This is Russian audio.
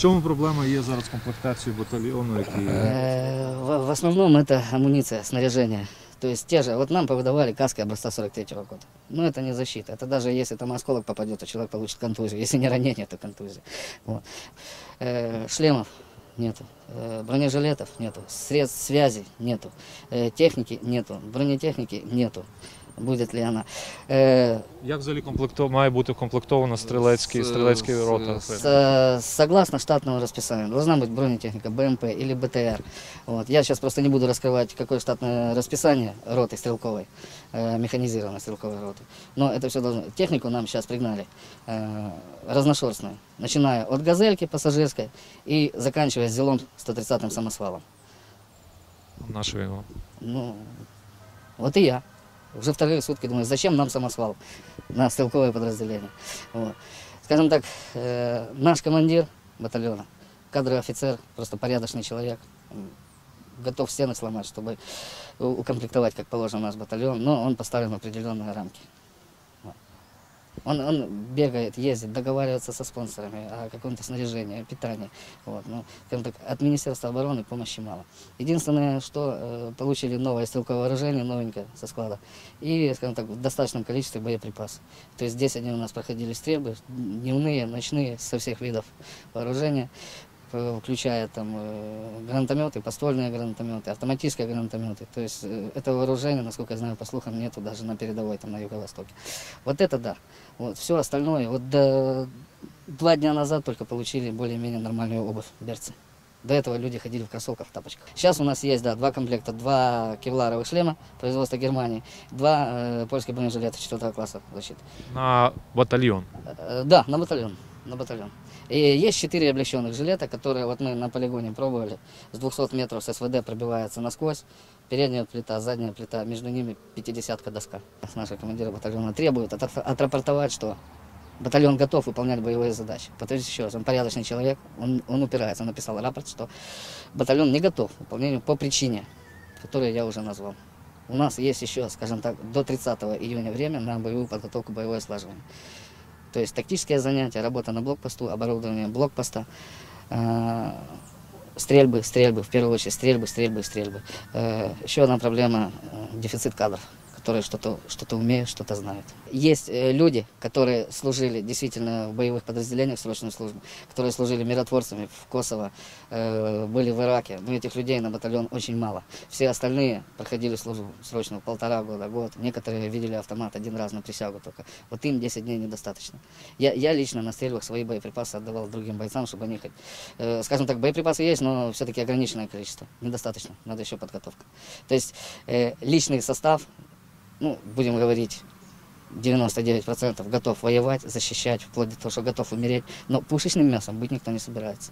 чому проблема є зараз з комплектацією батальйону, який Э, В, в основном это амуниция, снаряжение. То есть те же, вот нам повыдавали каски образца 43-го года. Но это не защита. Это даже если там осколок попадет, то человек получит контузию. Если не ранение, то контузия. Вот. Э, шлемов нету. Э, бронежилетов нету. Средств связи нету. Э, техники нету. Бронетехники нету. Будет ли она. Э, як взагалі комплекту... має бути комплектована стрілецький, С- стрілецький с- рота? с- С- согласно штатному расписанию, должна быть бронетехника БМП или БТР. Вот. Я сейчас просто не буду раскрывать, какое штатное расписание роты стрелковой, э, механизированной стрелковой роты. Но это все должно... Технику нам сейчас пригнали э, разношерстную, начиная от «Газельки» пассажирской и заканчивая «Зелом» 130-м самосвалом. Наша війна. Ну, вот и я. Уже вторые сутки думаю, зачем нам самосвал на стрелковое подразделение. Вот. Скажем так, э, наш командир батальона, кадровый офицер, просто порядочный человек, готов стены сломать, чтобы укомплектовать, как положено, наш батальон, но он поставлен в определенные рамки. Он, он бегает, ездит, договаривается со спонсорами о каком-то снаряжении, питании. Вот. Но, скажем так, от Министерства обороны помощи мало. Единственное, что э, получили новое стрелковое вооружение, новенькое со склада, и, скажем так, в достаточном количестве боеприпасов. То есть здесь они у нас проходили стрельбы, дневные, ночные, со всех видов вооружения, включая там э, гранатометы, подствольные гранатометы, автоматические гранатометы. То есть э, это вооружение, насколько я знаю, по слухам, нету даже на передовой, там на юго-востоке. Вот это да. Вот все остальное, вот до два дня назад только получили более-менее нормальную обувь берцы. До этого люди ходили в кроссовках, в тапочках. Сейчас у нас есть, да, два комплекта, два кевларовых шлема производства Германии, два э, польских бронежилета 4 класса защиты. На батальйон. Э, Да, на батальон. На батальон. И есть четыре облегченных жилета, которые вот мы на полигоне пробовали. С 200 метров с СВД пробивается насквозь. Передняя плита, задняя плита, между ними 50 доска. Наши командиры батальона требуют отр- отрапортовать, что батальон готов выполнять боевые задачи. Повторюсь еще раз, он порядочный человек, он, он упирается, он написал рапорт, что батальон не готов к выполнению по причине, которую я уже назвал. У нас есть еще, скажем так, до 30 июня время на боевую подготовку, боевое слаживание. То есть тактические занятия, работа на блокпосту, оборудование блокпоста, э, стрельбы, стрельбы, в первую очередь стрельбы, стрельбы, стрельбы. Э, еще одна проблема э, дефицит кадров, которые что-то что умеют, что-то знают. Есть э, люди, которые служили действительно в боевых подразделениях срочной службы, которые служили миротворцами в Косово, э, были в Ираке. Но этих людей на батальон очень мало. Все остальные проходили службу срочную полтора года, год. Некоторые видели автомат один раз на присягу только. Вот им 10 дней недостаточно. Я, я лично на стрельбах свои боеприпасы отдавал другим бойцам, чтобы они хоть, э, скажем так, боеприпасы есть, но все-таки ограниченное количество. Недостаточно, надо еще подготовка. То есть э, личный состав, ну, будем говорить, 99% готов воевать, защищать, вплоть до того, что готов умереть. Но пушечным мясом быть никто не собирается.